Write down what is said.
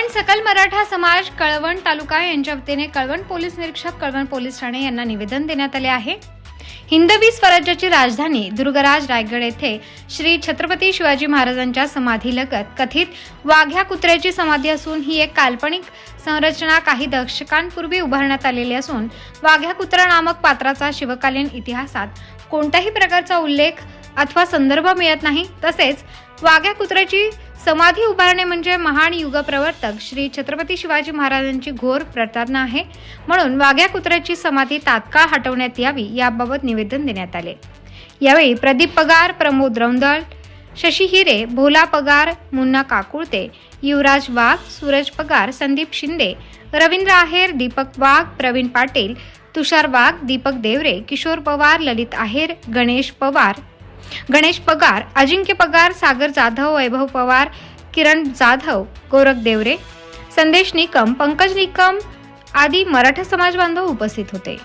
कळवण सकल मराठा समाज कळवण तालुका यांच्या वतीने कळवण पोलीस निरीक्षक कळवण पोलीस ठाणे यांना निवेदन देण्यात आले आहे. हिंदवी स्वराज्याची राजधानी दुर्गराज रायगड येथे श्री छत्रपती शिवाजी महाराजांच्या समाधीलगत कथित वाघ्या कुत्र्याची समाधी असून ही एक काल्पनिक संरचना काही दशकांपूर्वी उभारण्यात आलेली असून वाघ्या कुत्रा नामक पात्राचा शिवकालीन इतिहासात कोणत्याही प्रकारचा उल्लेख अथवा संदर्भ मिळत नाही. तसेच वाघ्या कुत्र्याची समाधी उभारणे म्हणजे महान युगप्रवर्तक श्री छत्रपती शिवाजी महाराजांची घोर प्रतारणा आहे. म्हणून वाघ्या कुत्र्याची समाधी तात्काळ हटवण्यात यावी याबाबत निवेदन देण्यात आले. यावेळी प्रदीप पगार प्रमोद रौंदळ शशी हिरे भोला पगार मुन्ना काकुळते युवराज वाघ सूरज पगार संदीप शिंदे रवींद्र आहेर दीपक वाघ प्रवीण पाटील तुषार वाघ दीपक देवरे किशोर पवार ललित आहेर गणेश पवार गणेश पगार अजिंक्य पगार सागर जाधव वैभव पवार किरण जाधव गोरख देवरे संदेश निकम पंकज निकम आदी मराठा समाज बांधव उपस्थित होते.